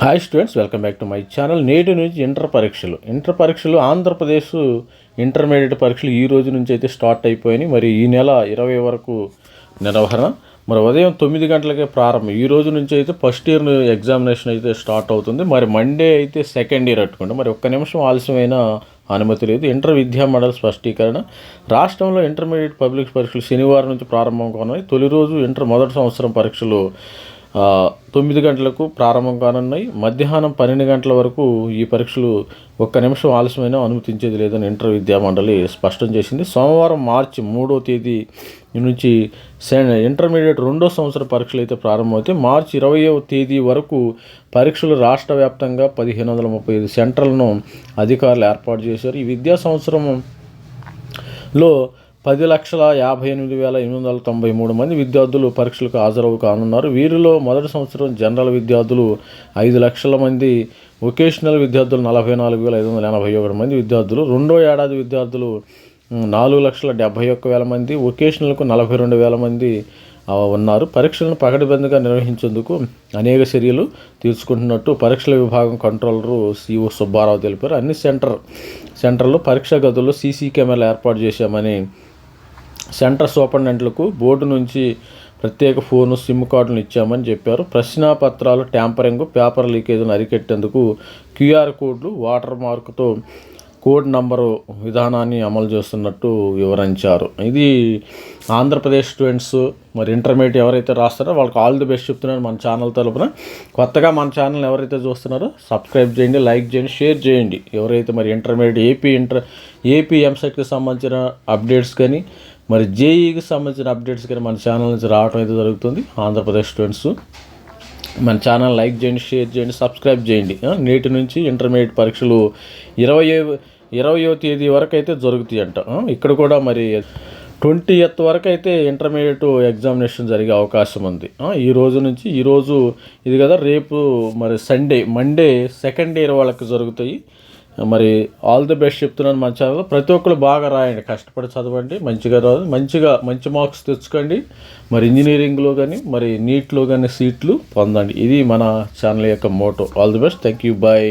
Hi students welcome back to my channel నేటి నుంచి inter పరీక్షలు. ఇంటర్ పరీక్షలు ఆంధ్రప్రదేశ్ ఇంటర్మీడియట్ పరీక్షలు ఈ రోజు నుంచి అయితే స్టార్ట్ అయిపోయినాయి. మరి ఈ నెల ఇరవై వరకు నిర్వహణ. మరి ఉదయం తొమ్మిది గంటలకే ప్రారంభం. ఈ రోజు నుంచి అయితే ఫస్ట్ ఇయర్ ఎగ్జామినేషన్ అయితే స్టార్ట్ అవుతుంది. మరి మండే అయితే సెకండ్ ఇయర్ అట్టుకోండి మరి ఒక్క నిమిషం ఆలస్యమైన అనుమతి లేదు. ఇంటర్ విద్యా మండలి స్పష్టీకరణ. రాష్ట్రంలో ఇంటర్మీడియట్ పబ్లిక్ పరీక్షలు శనివారం నుంచి ప్రారంభం కానున్నాయి. తొలి రోజు ఇంటర్ మొదటి సంవత్సరం పరీక్షలు తొమ్మిది గంటలకు ప్రారంభం కానున్నాయి. మధ్యాహ్నం పన్నెండు గంటల వరకు ఈ పరీక్షలు ఒక్క నిమిషం ఆలస్యమైనా అనుమతించేది లేదని ఇంటర్ విద్యా మండలి స్పష్టం చేసింది. సోమవారం మార్చి మూడో తేదీ నుంచి సె- ఇంటర్మీడియట్ రెండో సంవత్సర పరీక్షలు అయితే ప్రారంభమవుతాయి. మార్చి ఇరవయో తేదీ వరకు పరీక్షలు రాష్ట్ర వ్యాప్తంగా పదిహేను వందల ముప్పై ఐదు సెంటర్లను అధికారులు ఏర్పాటు చేశారు. ఈ విద్యా సంవత్సరం లో పది లక్షల యాభై ఎనిమిది వేల ఎనిమిది వందల తొంభై మూడు మంది విద్యార్థులు పరీక్షలకు హాజరవు కానున్నారు. వీరిలో మొదటి సంవత్సరం జనరల్ విద్యార్థులు ఐదు లక్షల మంది వొకేషనల్ విద్యార్థులు నలభై నాలుగు వేల ఐదు వందల ఎనభై ఒకటి మంది విద్యార్థులు రెండో ఏడాది విద్యార్థులు నాలుగు లక్షల డెబ్భై ఒక్క వేల మంది వొకేషనల్కు నలభై రెండు వేల మంది ఉన్నారు. పరీక్షలను పకడ్బందీగా నిర్వహించేందుకు అనేక చర్యలు తీసుకుంటున్నట్టు పరీక్షల విభాగం కంట్రోలరు సిఓ సుబ్బారావు తెలిపారు. అన్ని సెంటర్ సెంటర్లో పరీక్షా గదుల్లో సీసీ కెమెరాలు ఏర్పాటు చేశామని సెంటర్ సూపరింటెండెంట్లకు బోర్డు నుంచి ప్రత్యేక ఫోను సిమ్ కార్డులను ఇచ్చామని చెప్పారు. ప్రశ్నాపత్రాలు ట్యాంపరింగ్ పేపర్ లీకేజీని అరికెట్టేందుకు క్యూఆర్ కోడ్లు వాటర్ మార్కుతో కోడ్ నంబరు విధానాన్ని అమలు చేస్తున్నట్టు వివరించారు. ఇది ఆంధ్రప్రదేశ్ స్టూడెంట్స్ మరి ఇంటర్మీడియట్ ఎవరైతే రాస్తారో వాళ్ళకి ఆల్ ది బెస్ట్ చెప్తున్నాను మన ఛానల్ తరపున. కొత్తగా మన ఛానల్ ఎవరైతే చూస్తున్నారో సబ్స్క్రైబ్ చేయండి లైక్ చేయండి షేర్ చేయండి. ఎవరైతే మరి ఇంటర్మీడియట్ ఏపీ ఇంటర్ ఏపీ ఎంసెట్కి సంబంధించిన అప్డేట్స్ కానీ మరి జేఈకి సంబంధించిన అప్డేట్స్ కానీ మన ఛానల్ నుంచి రావడం అయితే జరుగుతుంది. ఆంధ్రప్రదేశ్ స్టూడెంట్స్ మన ఛానల్ లైక్ చేయండి షేర్ చేయండి సబ్స్క్రైబ్ చేయండి. నేటి నుంచి ఇంటర్మీడియట్ పరీక్షలు ఇరవై ఇరవయో తేదీ వరకు అయితే జరుగుతాయి అంట. ఇక్కడ కూడా మరి ట్వంటీ ఎత్ వరకు అయితే ఇంటర్మీడియట్ ఎగ్జామినేషన్ జరిగే అవకాశం ఉంది. ఈ రోజు నుంచి ఈరోజు ఇది కదా రేపు మరి సండే మండే సెకండ్ ఇయర్ వాళ్ళకి జరుగుతాయి. మరి ఆల్ ది బెస్ట్ చెప్తున్నాను మన ఛానల్లో. ప్రతి ఒక్కరు బాగా రాయండి. కష్టపడి చదవండి. మంచిగా రాదు మంచిగా మంచి మార్క్స్ తెచ్చుకోండి. మరి ఇంజనీరింగ్లో కానీ మరి నీట్లో కానీ సీట్లు పొందండి. ఇది మన ఛానల్ యొక్క motto all the best thank you bye